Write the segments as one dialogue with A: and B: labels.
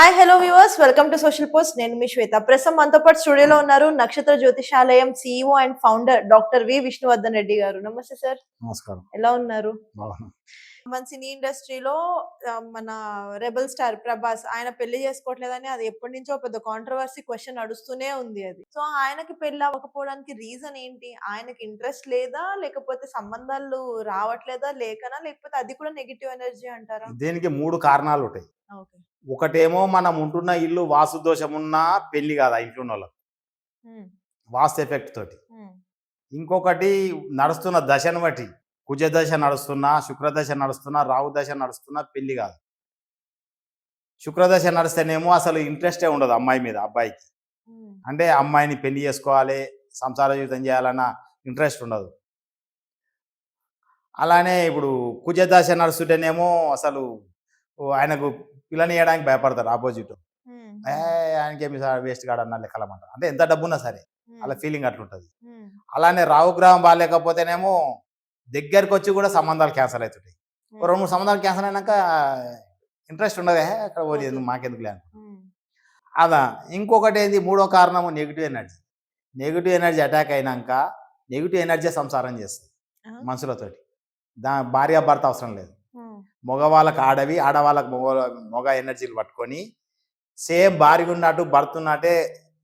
A: Hi hello viewers welcome to social post నేను మీ శ్వేత. ప్రస్తుతం మనతో పాటు స్టూడియోలో ఉన్నారు Nakshatra Jyotishalayam CEO and founder doctor V Vishnuvardhan Reddy గారు. నమస్తే సార్
B: నమస్కారం.
A: ఎలా ఉన్నారు? మన సినీ ఇండస్ట్రీలో మన రెబల్ స్టార్ ప్రభాస్ ఆయన పెళ్ళి చేసుకోవట్లేదని అది ఎప్పటి నుంచో పెద్ద కాంట్రవర్సీ క్వశ్చన్ నడుస్తూనే ఉంది అది. సో ఆయనకి పెళ్ళి అవ్వకపోవడానికి రీజన్ ఏంటి? ఆయనకి ఇంట్రెస్ట్ లేదా? లేకపోతే సంబంధాలు రావట్లేదా? లేకనా? లేకపోతే అది కూడా నెగిటివ్ ఎనర్జీ అంటారా?
B: దీనికి మూడు కారణాలు ఉంటాయి.
A: ఓకే
B: ఒకటేమో మనం ఉంటున్న ఇల్లు వాస్తు దోషం ఉన్నా పెళ్ళి కాదు ఆ ఇంట్లో వాళ్ళకి వాస్తు ఎఫెక్ట్ తోటి. ఇంకొకటి నడుస్తున్న దశను బట్టి కుజ దశ నడుస్తున్నా శుక్రదశ నడుస్తున్నా రాహు దశ నడుస్తున్నా పెళ్ళి కాదు. శుక్రదశ నడుస్తేనేమో అసలు ఇంట్రెస్టే ఉండదు అమ్మాయి మీద అబ్బాయికి. అంటే అమ్మాయిని పెళ్ళి చేసుకోవాలి సంసార జీవితం చేయాలన్న ఇంట్రెస్ట్ ఉండదు. అలానే ఇప్పుడు కుజదశ నడుస్తుంటేనేమో అసలు ఆయనకు పిల్లని చేయడానికి భయపడతారు ఆపోజిట్. ఆయనకి ఏమి వేస్ట్ కాడన్న లెక్కలమంటారు. అంటే ఎంత డబ్బున్నా సరే అలా ఫీలింగ్ అట్లుంటుంది. అలానే రావుగ్రహం బాగాలేకపోతేనేమో దగ్గరికి వచ్చి కూడా సంబంధాలు క్యాన్సల్ అవుతుంటాయి రెండు మూడు సంబంధాలు క్యాన్సల్ అయినాక ఇంట్రెస్ట్ ఉండదు. "ఏ, అక్కడ ఎందుకు మాకెందుకు లేని అదా ఇంకొకటి ఏంది? మూడో కారణము negative energy. Negative energy attack అయినాక నెగిటివ్ ఎనర్జీ సంసారం చేస్తుంది మనుషులతోటి దా భార్య భర్త అవసరం లేదు. మగవాళ్ళకి ఆడవి ఆడవాళ్ళకి మగ మగ ఎనర్జీలు పట్టుకొని సేమ్ భార్య ఉన్నట్టు భర్త ఉన్నట్టే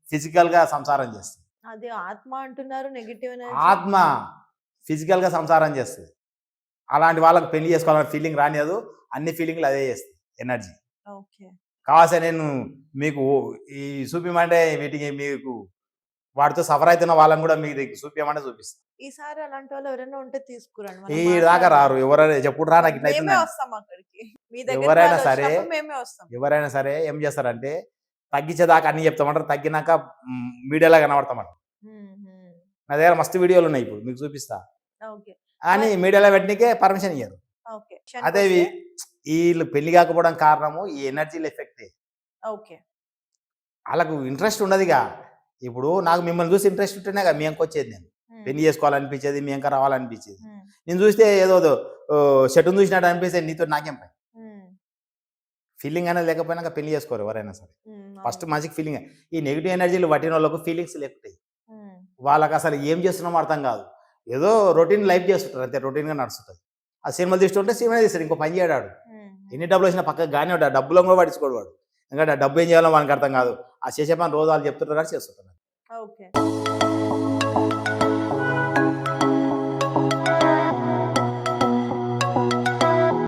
B: ఫిజికల్గా సంసారం చేస్తుంది.
A: అది ఆత్మ అంటున్నారు నెగిటివ్
B: ఆత్మ ఫిజికల్గా సంసారం చేస్తుంది. అలాంటి వాళ్ళకి పెళ్ళి చేసుకోవాలన్న ఫీలింగ్ రానియదు అన్ని ఫీలింగ్లు అదే చేస్తుంది ఎనర్జీ.
A: ఓకే.
B: కావాల్సి నేను మీకు ఈ చూపించమంటే వీటికి మీకు వాటితో సఫర్ అవుతున్న వాళ్ళని కూడా మీకు చూపించమంటే చూపిస్తాను
A: ఈసారి అలాంటి వాళ్ళు ఎవరైనా ఉంటే తీసుకురండి
B: ఈ దాకా రారు. ఎవరైనా చెప్పుడు రా నాకు ఎవరైనా సరే ఎవరైనా సరే ఏం చేస్తారంటే తగ్గించేదాకా అన్ని చెప్తామంటారు తగ్గినాక మీడియాలో కనబడతామంటారు. నా దగ్గర మస్తు వీడియోలు ఉన్నాయి ఇప్పుడు మీకు చూపిస్తా. కానీ మీడియాలో పెట్టడానికే పర్మిషన్ ఇయ్యరు. అదే వీళ్ళు పెళ్ళి కాకపోవడం కారణము ఈ ఎనర్జీల ఎఫెక్టే.
A: ఓకే.
B: వాళ్ళకు ఇంట్రెస్ట్ ఉండదుగా. ఇప్పుడు నాకు మిమ్మల్ని చూసి ఇంట్రెస్ట్ ఉంటేనే కదా మీ వచ్చేది నేను. పెళ్ళి చేసుకోవాలనిపించేది మీ అంక రావాలనిపించేది. నేను చూస్తే ఏదో షెట్ను చూసినట్టు అనిపిస్తే నీతో నాకేం పని ఫీలింగ్ అనేది లేకపోయినాక పెళ్ళి చేసుకోరు ఎవరైనా సరే. ఫస్ట్ మంచికి ఫీలింగ్ ఈ నెగిటివ్ ఎనర్జీలు పట్టిన వాళ్ళకు ఫీలింగ్స్ లేకుంటాయి. వాళ్ళకి అసలు ఏం చేస్తున్నామో అర్థం కాదు. ఏదో రొటీన్ లైఫ్ చేస్తుంటారు. అంతే రొటీన్గా నడుస్తుంటుంది ఆ సినిమా తీస్తుంటే సినిమా తీస్తాడు ఇంకో పని చేయడాడు ఎన్ని డబ్బులు వచ్చినా పక్కకు కానీ ఉంటాడు. డబ్బులో కూడా పట్టించుకోడు వాడు. ఎందుకంటే ఆ డబ్బు ఏం చేయాలో మనకు అర్థం కాదు. ఆ చేసే పని రోజు వాళ్ళు చెప్తుంటారు కానీ చేస్తుంటారు
A: ఓకే.